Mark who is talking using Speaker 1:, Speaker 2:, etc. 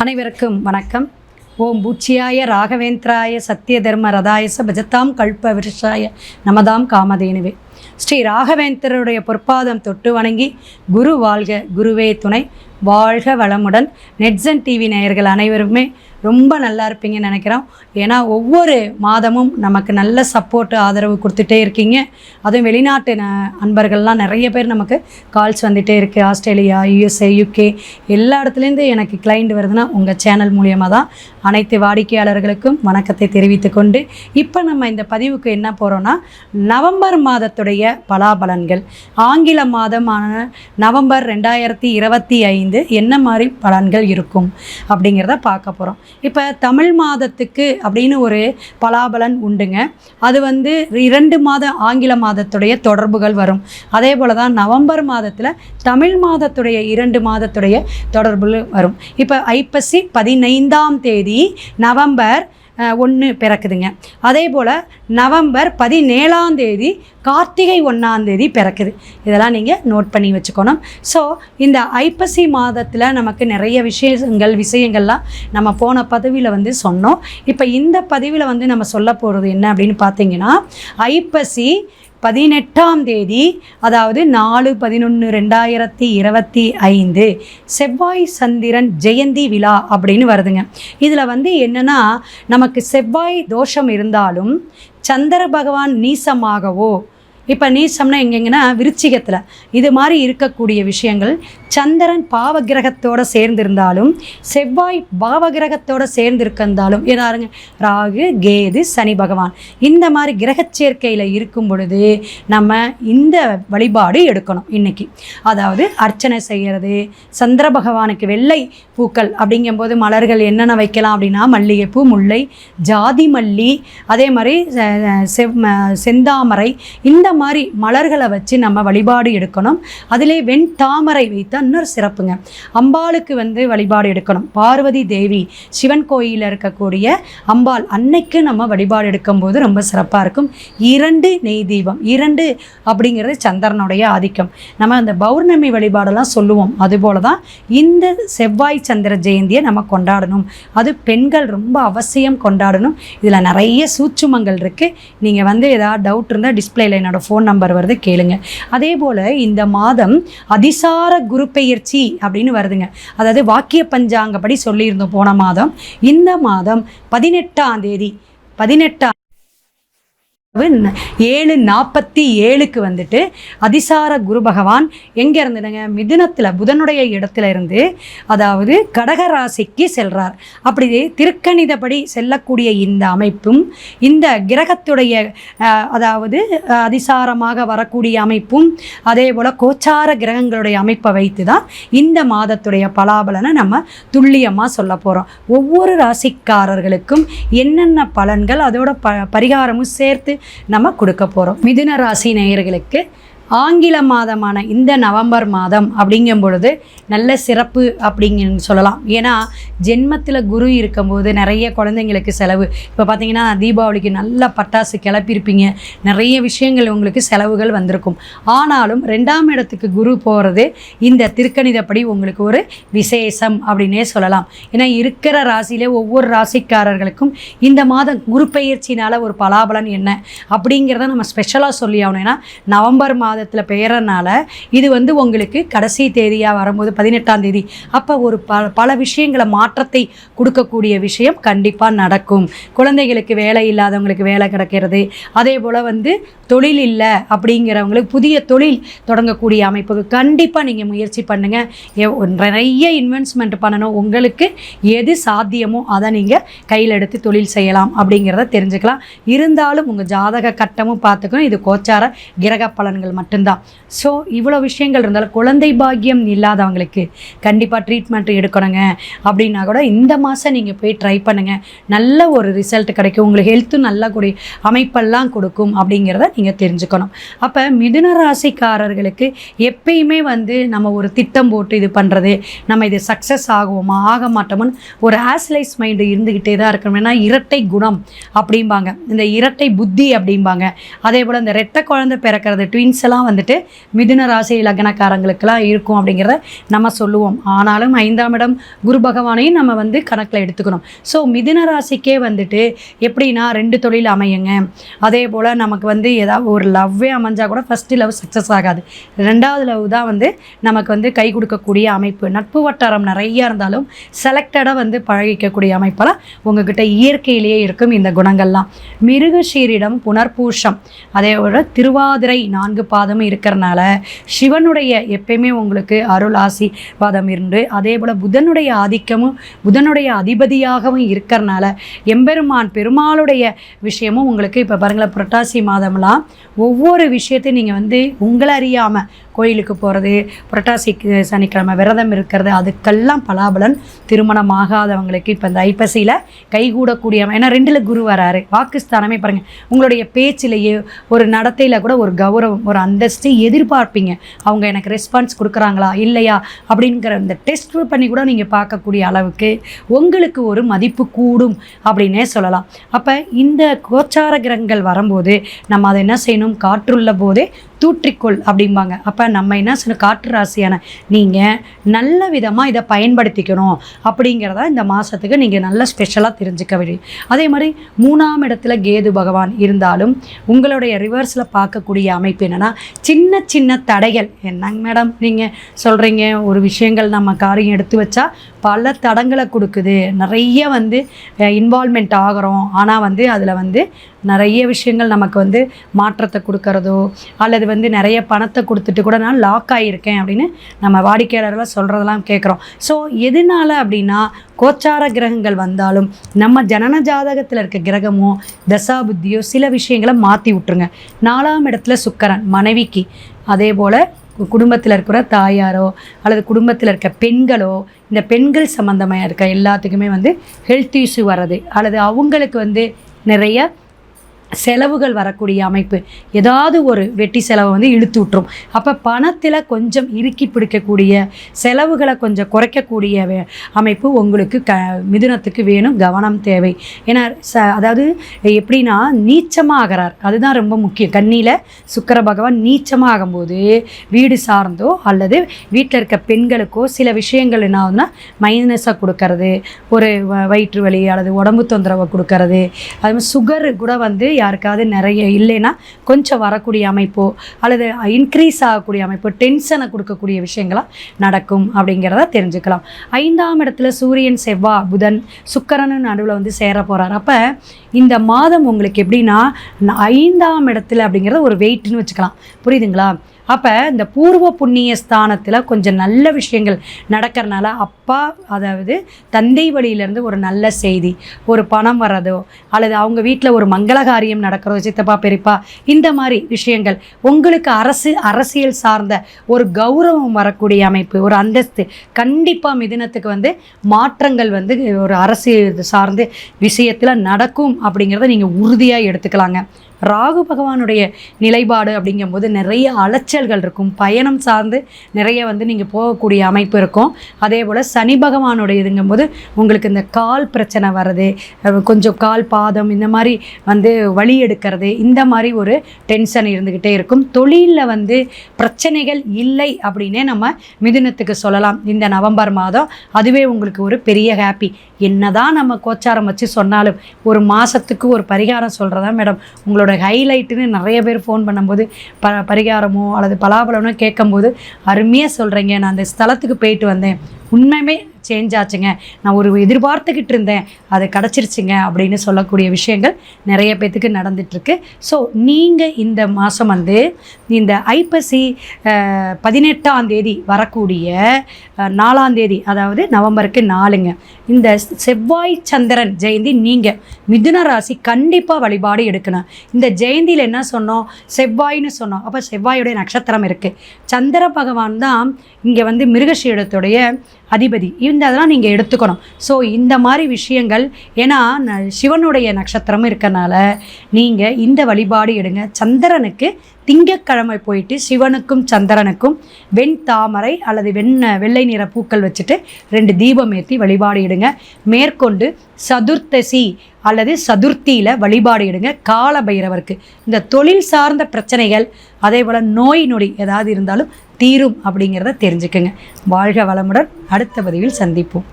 Speaker 1: அனைவருக்கும் வணக்கம். ஓம் பூச்சியாய ராகவேந்திராய சத்திய தர்ம ரதாயச பஜத்தாம் கல்ப விருஷாய நமதாம் காமதேனுவே. ஸ்ரீ ராகவேந்தருடைய பொற்பாதம் தொட்டு வணங்கி குரு வாழ்க குருவே துணை. வாழ்க வளமுடன். நெட்ஸன் டிவி நேயர்கள் அனைவருமே ரொம்ப நல்லா இருப்பீங்கன்னு நினைக்கிறோம். ஏன்னா ஒவ்வொரு மாதமும் நமக்கு நல்ல சப்போர்ட் ஆதரவு கொடுத்துட்டே இருக்கீங்க. அதுவும் வெளிநாட்டு அன்பர்கள்லாம் நிறைய பேர் நமக்கு கால்ஸ் வந்துகிட்டே இருக்குது ஆஸ்திரேலியா யூஎஸ்ஏ யூகே எல்லா இடத்துலேருந்து எனக்கு கிளைண்ட் வருதுன்னா உங்கள் சேனல் மூலியமாக தான். அனைத்து வாடிக்கையாளர்களுக்கும் வணக்கத்தை தெரிவித்து கொண்டு இப்போ நம்ம இந்த பதிவுக்கு என்ன போகிறோன்னா நவம்பர் மாதத்துடைய பலாபலன்கள். ஆங்கில மாதமான நவம்பர் ரெண்டாயிரத்தி இருபத்தி ஐந்து என்ன மாதிரி பலன்கள் இருக்கும் அப்படிங்கிறத பார்க்க போகிறோம் இப்போ தமிழ் மாதத்துக்கு அப்படின்னு ஒரு பலாபலன் உண்டுங்க. அது வந்து இரண்டு மாத ஆங்கில மாதத்துடைய தொடர்புகள் வரும். அதே போல் தான் நவம்பர் மாதத்தில் தமிழ் மாதத்துடைய இரண்டு மாதத்துடைய தொடர்புகள் வரும். இப்போ ஐப்பசி பதினைந்தாம் தேதி நவம்பர் ஒன்று பிறக்குதுங்க. அதே போல் நவம்பர் பதினேழாம் தேதி கார்த்திகை ஒன்றாம் தேதி பிறக்குது. இதெல்லாம் நீங்கள் நோட் பண்ணி வச்சுக்கணும். ஸோ இந்த ஐப்பசி மாதத்தில் நமக்கு நிறைய விஷயங்கள் விஷயங்கள்லாம் நம்ம போன பதிவில் வந்து சொன்னோம். இப்போ இந்த பதிவில் வந்து நம்ம சொல்ல போகிறது என்ன அப்படின்னு பார்த்தீங்கன்னா ஐப்பசி பதினெட்டாம் தேதி அதாவது நாலு பதினொன்று ரெண்டாயிரத்தி இருபத்தி ஐந்து செவ்வாய் சந்திரன் ஜெயந்தி விழா அப்படின்னு வருதுங்க. இதில் வந்து என்னென்னா நமக்கு செவ்வாய் தோஷம் இருந்தாலும் சந்திர பகவான் நீசமாகவோ இப்போ நீசம்னா எங்கெங்கன்னா விருச்சிகத்தில். இது மாதிரி இருக்கக்கூடிய விஷயங்கள் சந்திரன் பாவகிரகத்தோட சேர்ந்திருந்தாலும் செவ்வாய் பாவகிரகத்தோட சேர்ந்திருக்கிருந்தாலும் ஏதாருங்க ராகு கேது சனி பகவான் இந்த மாதிரி கிரக சேர்க்கையில் இருக்கும் பொழுது நம்ம இந்த வழிபாடு எடுக்கணும் இன்னைக்கு. அதாவது அர்ச்சனை செய்கிறது சந்திர பகவானுக்கு வெள்ளை பூக்கள் அப்படிங்கும்போது மலர்கள் என்னென்ன வைக்கலாம் அப்படின்னா மல்லிகைப்பூ முல்லை ஜாதி மல்லி அதே மாதிரி செவ் செந்தாமரை இந்த மாதிரி மலர்களை வச்சு நம்ம வழிபாடு எடுக்கணும். அதிலே வெண் தாமரை வைத்த இன்னொரு சிறப்புங்க. அம்பாளுக்கு வந்து வழிபாடு எடுக்கணும். பார்வதி தேவி சிவன் கோயிலில் இருக்கக்கூடிய அம்பாள் அன்னைக்கு நம்ம வழிபாடு எடுக்கும்போது ரொம்ப சிறப்பாக இருக்கும். இரண்டு நெய் தீபம். இரண்டு அப்படிங்கிறது சந்திரனுடைய ஆதிக்கம். நம்ம அந்த பௌர்ணமி வழிபாடெல்லாம் சொல்லுவோம். அதுபோல தான் இந்த செவ்வாய் சந்திர ஜெயந்தியை நம்ம கொண்டாடணும். அது பெண்கள் ரொம்ப அவசியம் கொண்டாடணும். இதில் நிறைய சூட்சுமங்கள் இருக்குது நீங்கள் வந்து ஏதாவது டவுட் இருந்தால் டிஸ்பிளேல என்னோடய ஃபோன் நம்பர் வருது கேளுங்க. அதே போல் இந்த மாதம் அதிசார குரு பெயர்ச்சி அப்படின்னு வருதுங்க. அதாவது வாக்கிய பஞ்சாங்கப்படி சொல்லியிருந்தோம் போன மாதம். இந்த மாதம் பதினெட்டாம் தேதி பதினெட்டாம் ஏழு நாற்பத்தி ஏழுக்கு வந்துட்டு அதிசார குரு பகவான் எங்கே இருந்துடுங்க மிதுனத்தில் புதனுடைய இடத்துல இருந்து அதாவது கடக ராசிக்கு அப்படி திருக்கணிதப்படி செல்லக்கூடிய இந்த அமைப்பும் இந்த கிரகத்துடைய அதாவது அதிசாரமாக வரக்கூடிய அமைப்பும் அதே போல் கோச்சார கிரகங்களுடைய அமைப்பை வைத்து தான் இந்த மாதத்துடைய பலாபலனை நம்ம துல்லியமாக சொல்ல போகிறோம் ஒவ்வொரு ராசிக்காரர்களுக்கும் என்னென்ன பலன்கள் அதோட ப பரிகாரமும் சேர்த்து நம்ம கொடுக்க போகிறோம் மிதுன ராசி நேயர்களுக்கு ஆங்கில மாதமான இந்த நவம்பர் மாதம் அப்படிங்கும் பொழுது நல்ல சிறப்பு அப்படிங்கன்னு சொல்லலாம். ஏன்னா ஜென்மத்தில் குரு இருக்கும்போது நிறைய குழந்தைங்களுக்கு செலவு. இப்போ பார்த்தீங்கன்னா தீபாவளிக்கு நல்ல பட்டாசு கிளப்பியிருப்பீங்க. நிறைய விஷயங்கள் உங்களுக்கு செலவுகள் வந்திருக்கும். ஆனாலும் ரெண்டாம் இடத்துக்கு குரு போகிறது இந்த திருக்கணிதப்படி உங்களுக்கு ஒரு விசேஷம் அப்படின்னே சொல்லலாம். ஏன்னா இருக்கிற ராசியிலே ஒவ்வொரு ராசிக்காரர்களுக்கும் இந்த மாதம் குரு பயிற்சினால் ஒரு பலாபலன் என்ன அப்படிங்கிறத நம்ம ஸ்பெஷலாக சொல்லி ஆகணும். ஏன்னா நவம்பர் மாதத்தில் பெயறனால இது வந்து உங்களுக்கு கடைசி தேதியாக வரும்போது பதினெட்டாம் தேதி. அப்போ ஒரு ப பல விஷயங்களை மாற்றத்தை கொடுக்கக்கூடிய விஷயம் கண்டிப்பாக நடக்கும். குழந்தைகளுக்கு வேலை இல்லாதவங்களுக்கு வேலை கிடைக்கிறது. அதே போல் வந்து தொழில் இல்லை அப்படிங்கிறவங்களுக்கு புதிய தொழில் தொடங்கக்கூடிய அமைப்புக்கு கண்டிப்பாக நீங்கள் முயற்சி பண்ணுங்கள் நிறைய இன்வெஸ்ட்மெண்ட் பண்ணணும். உங்களுக்கு எது சாத்தியமோ அதை நீங்கள் கையில் எடுத்து தொழில் செய்யலாம் அப்படிங்கிறத தெரிஞ்சுக்கலாம். இருந்தாலும் உங்கள் ஜாதக கட்டமும் பார்த்துக்கணும். இது கோச்சார கிரக பலன்கள் மட்டும் மட்டும்தான். ஸோ இவ்வளோ விஷயங்கள் இருந்தாலும் குழந்தை பாக்கியம் இல்லாதவங்களுக்கு கண்டிப்பாக ட்ரீட்மெண்ட் எடுக்கணுங்க. அப்படின்னா கூட இந்த மாதம் நீங்கள் போய் ட்ரை பண்ணுங்கள் நல்ல ஒரு ரிசல்ட் கிடைக்கும். உங்களுக்கு ஹெல்த்தும் நல்ல கூடிய அமைப்பெல்லாம் கொடுக்கும் அப்படிங்கிறத நீங்கள் தெரிஞ்சுக்கணும். அப்போ மிதுன ராசிக்காரர்களுக்கு எப்பயுமே வந்து நம்ம ஒரு திட்டம் போட்டு இது பண்ணுறது நம்ம இது சக்ஸஸ் ஆகுவோமா ஆக மாட்டோம்னு ஒரு ஆஸ்லைஸ் மைண்டு இருந்துக்கிட்டே தான் இருக்கணும். ஏன்னா இரட்டை குணம் அப்படிம்பாங்க. இந்த இரட்டை புத்தி அப்படிம்பாங்க. அதே போல் இந்த ரெட்டை குழந்தை பிறக்கிறது ட்வின்ஸ் எல்லாம் தான் வந்துட்டு மிதுன ராசி லக்னக்காரங்களுக்கெல்லாம் இருக்கும் அப்படிங்கிறத நம்ம சொல்லுவோம். ஆனாலும் ஐந்தாம் இடம் குரு பகவானையும் நம்ம வந்து கணக்கில் எடுத்துக்கணும். ஸோ மிதுன ராசிக்கே வந்துட்டு எப்படின்னா ரெண்டு தொழில் அமையுங்க. அதே போல் நமக்கு வந்து ஏதாவது ஒரு லவ்வே அமைஞ்சால் கூட ஃபஸ்ட்டு லவ் சக்ஸஸ் ஆகாது. ரெண்டாவது லவ் தான் வந்து நமக்கு வந்து கை கொடுக்கக்கூடிய அமைப்பு. நட்பு வட்டாரம் நிறைய இருந்தாலும் செலக்டடாக வந்து பழகிக்கக்கூடிய அமைப்பெல்லாம் உங்ககிட்ட இயற்கையிலேயே இருக்கும் இந்த குணங்கள்லாம். மிருகஷீரிடம் புனர்பூஷம். அதே போல் திருவாதிரை நான்கு பாதமும் இருக்கிறனால சிவனுடைய எப்பயுமே உங்களுக்கு அருள் ஆசீர்வாதம் இருந்து அதே போல் புதனுடைய ஆதிக்கமும் புதனுடைய அதிபதியாகவும் இருக்கிறனால எம்பெருமான் பெருமாளுடைய விஷயமும் உங்களுக்கு இப்போ பாருங்களேன் புரட்டாசி மாதம்லாம் ஒவ்வொரு விஷயத்தையும் நீங்கள் வந்து உங்களை அறியாமல் கோயிலுக்கு போகிறது புரட்டாசிக்கு சனிக்கிழமை விரதம் இருக்கிறது அதுக்கெல்லாம் பலாபலன் திருமணம் ஆகாதவங்களுக்கு இப்போ இந்த ஐப்பசியில் கைகூடக்கூடிய ஏன்னா ரெண்டில் குரு வராரு. வாக்குஸ்தானமே பாருங்கள் உங்களுடைய பேச்சிலேயே ஒரு நடத்தையில் கூட ஒரு கௌரவம் ஒரு அந்தஸ்து எதிர்பார்ப்பீங்க. அவங்க எனக்கு ரெஸ்பான்ஸ் கொடுக்குறாங்களா? இல்லையா? அப்படிங்கிற இந்த டெஸ்ட் பண்ணி கூட நீங்கள் பார்க்கக்கூடிய அளவுக்கு உங்களுக்கு ஒரு மதிப்பு கூடும் அப்படின்னே சொல்லலாம். அப்போ இந்த கோச்சார கிரகங்கள் வரும்போது நம்ம அதை என்ன செய்யணும்? காற்றுள்ள போதே தூற்றிக்கொள் அப்படிம்பாங்க. அப்போ நம்ம என்ன செய்யணும் காற்று ராசியான நீங்கள் நல்ல விதமாக இதை பயன்படுத்திக்கணும் அப்படிங்கிறத இந்த மாதத்துக்கு நீங்கள் நல்ல ஸ்பெஷலாக தெரிஞ்சுக்க முடியும் அதே மாதிரி மூணாம் இடத்துல கேது பகவான் இருந்தாலும் உங்களுடைய ரிவர்ஸில் பார்க்கக்கூடிய அமைப்பு என்னென்னா சின்ன சின்ன தடைகள். என்னங்க மேடம் நீங்கள் சொல்கிறீங்க ஒரு விஷயங்கள் நம்ம காரியம் எடுத்து வச்சா பல தடங்களை கொடுக்குது. நிறைய வந்து இன்வால்மெண்ட் ஆகிறோம். ஆனால் வந்து அதில் வந்து நிறைய விஷயங்கள் நமக்கு வந்து மாற்றத்தை கொடுக்கறதோ அல்லது வந்து நிறைய பணத்தை கொடுத்துட்டு கூட நான் லாக் ஆகியிருக்கேன் அப்படின்னு நம்ம வாடிக்கையாளர்களை சொல்கிறதெல்லாம் கேட்குறோம். ஸோ எதனால அப்படின்னா கோச்சார கிரகங்கள் வந்தாலும் நம்ம ஜனன ஜாதகத்தில் இருக்க கிரகமோ தசாபுத்தியோ சில விஷயங்களை மாற்றி விட்ருங்க நாலாம் இடத்துல சுக்கரன் மனைவிக்கு. அதே போல் குடும்பத்தில் இருக்கிற தாயாரோ அல்லது குடும்பத்தில் இருக்க பெண்களோ இந்த பெண்கள் சம்மந்தமாக இருக்க எல்லாத்துக்குமே வந்து ஹெல்த் இஷ்யூ வர்றது அல்லது அவங்களுக்கு வந்து நிறைய செலவுகள் வரக்கூடிய அமைப்பு. ஏதாவது ஒரு வெட்டி செலவை வந்து இழுத்து விட்டுரும். அப்போ பணத்தில் கொஞ்சம் இறுக்கி பிடிக்கக்கூடிய செலவுகளை கொஞ்சம் குறைக்கக்கூடிய அமைப்பு உங்களுக்கு க மிதுனத்துக்கு வேணும் கவனம் தேவை. ஏன்னா ச அதாவது எப்படின்னா நீச்சமாக ஆகிறார் அதுதான் ரொம்ப முக்கியம். கண்ணியில் சுக்கர பகவான் நீச்சமாக ஆகும்போது வீடு சார்ந்தோ அல்லது வீட்டில் இருக்க பெண்களுக்கோ சில விஷயங்கள் என்ன ஆகுதுன்னா மைனஸாக கொடுக்கறது. ஒரு வ- வயிற்று வலி அல்லது உடம்பு தொந்தரவை கொடுக்கறது. அது மாதிரி சுகர் கூட வந்து யாருக்காவது நிறைய இல்லைன்னா கொஞ்சம் வரக்கூடிய அமைப்போ அல்லது இன்க்ரீஸ் ஆகக்கூடிய அமைப்பு டென்ஷனை கொடுக்கக்கூடிய விஷயங்களா நடக்கும் அப்படிங்கிறத தெரிஞ்சுக்கலாம். ஐந்தாம் இடத்துல சூரியன் செவ்வாய் புதன் சுக்கரனு நடுவில் வந்து சேர போகிறார் அப்போ இந்த மாதம் உங்களுக்கு எப்படின்னா ஐந்தாம் இடத்துல அப்படிங்கிறத ஒரு வெயிட்னு வச்சுக்கலாம். புரியுதுங்களா? அப்போ இந்த பூர்வ புண்ணிய ஸ்தானத்தில் கொஞ்சம் நல்ல விஷயங்கள் நடக்கிறனால அப்பா அதாவது தந்தை வழியிலேருந்து ஒரு நல்ல செய்தி ஒரு பணம் வர்றதோ அல்லது அவங்க வீட்டில் ஒரு மங்களகாரியம் நடக்கிறதோ சித்தப்பா பெரியப்பா இந்த மாதிரி விஷயங்கள் உங்களுக்கு அரசு அரசியல் சார்ந்த ஒரு கௌரவம் வரக்கூடிய அமைப்பு ஒரு அந்தஸ்து கண்டிப்பாக மிதினத்துக்கு வந்து மாற்றங்கள் வந்து ஒரு அரசு சார்ந்து விஷயத்தில் நடக்கும். அப்படிங்கிறத நீங்கள் உறுதியாக எடுத்துக்கலாங்க. ராகு பகவானுடைய நிலைப்பாடு அப்படிங்கும்போது நிறைய அலைச்சல்கள் இருக்கும். பயணம் சார்ந்து நிறைய வந்து நீங்கள் போகக்கூடிய அமைப்பு இருக்கும். அதே போல் சனி பகவானுடைய இதுங்கும்போது உங்களுக்கு இந்த கால் பிரச்சனை வர்றது கொஞ்சம் கால் பாதம் இந்த மாதிரி வந்து வலி எடுக்கிறது இந்த மாதிரி ஒரு டென்ஷன் இருந்துக்கிட்டே இருக்கும். தொழிலில் வந்து பிரச்சனைகள் இல்லை அப்படின்னே நம்ம மிதுனத்துக்கு சொல்லலாம். இந்த நவம்பர் மாதம் அதுவே உங்களுக்கு ஒரு பெரிய ஹாப்பி என்னதான் நம்ம கோச்சாரம் வச்சு சொன்னாலும் ஒரு மாதத்துக்கு ஒரு பரிகாரம் சொல்கிறதா மேடம் உங்களோட ஹைலைட்டுன்னு நிறைய பேர் ஃபோன் பண்ணும்போது ப பரிகாரமோ அல்லது பலாபலமோ கேட்கும்போது அருமையாக சொல்கிறீங்க நான் அந்த ஸ்தலத்துக்கு போயிட்டு வந்தேன். உண்மையுமே சேஞ்ச் ஆச்சுங்க. நான் ஒரு எதிர்பார்த்துக்கிட்டு இருந்தேன். அது கிடச்சிருச்சுங்க அப்படின்னு சொல்லக்கூடிய விஷயங்கள் நிறைய பேத்துக்கு நடந்துட்டுருக்கு. ஸோ நீங்கள் இந்த மாதம் வந்து இந்த ஐப்பசி பதினெட்டாம் தேதி வரக்கூடிய நாலாந்தேதி நாலாம் தேதி அதாவது நவம்பருக்கு நாலுங்க இந்த செவ்வாய் சந்திரன் ஜெயந்தி நீங்கள் மிதுன ராசி கண்டிப்பாக வழிபாடு எடுக்கணும். இந்த ஜெயந்தியில் என்ன சொன்னோம்? செவ்வாய்னு சொன்னோம். அப்போ செவ்வாயுடைய நட்சத்திரம் இருக்குது சந்திர பகவான் தான் இங்கே வந்து மிருகஷீடத்துடைய அதிபதி. இந்த அதெல்லாம் நீங்கள் எடுத்துக்கணும். ஸோ இந்த மாதிரி விஷயங்கள் ஏன்னா ந- சிவனுடைய நட்சத்திரம் இருக்கறனால நீங்கள் இந்த வழிபாடு எடுங்க. சந்திரனுக்கு திங்கக்கிழமை போயிட்டு சிவனுக்கும் சந்திரனுக்கும் வெண் தாமரை அல்லது வெண் வெள்ளை நிற பூக்கள் வச்சுட்டு ரெண்டு தீபம் ஏற்றி வழிபாடு இடுங்க மேற்கொண்டு சதுர்த்தசி அல்லது சதுர்த்தியில் வழிபாடு இடுங்க கால பைரவருக்கு இந்த தொழில் சார்ந்த பிரச்சனைகள் அதே போல் நோய் நொடி ஏதாவது இருந்தாலும் தீரும் அப்படிங்கிறத தெரிஞ்சுக்கங்க. வாழ்க வளமுடன். அடுத்த பதிவில் சந்திப்போம்.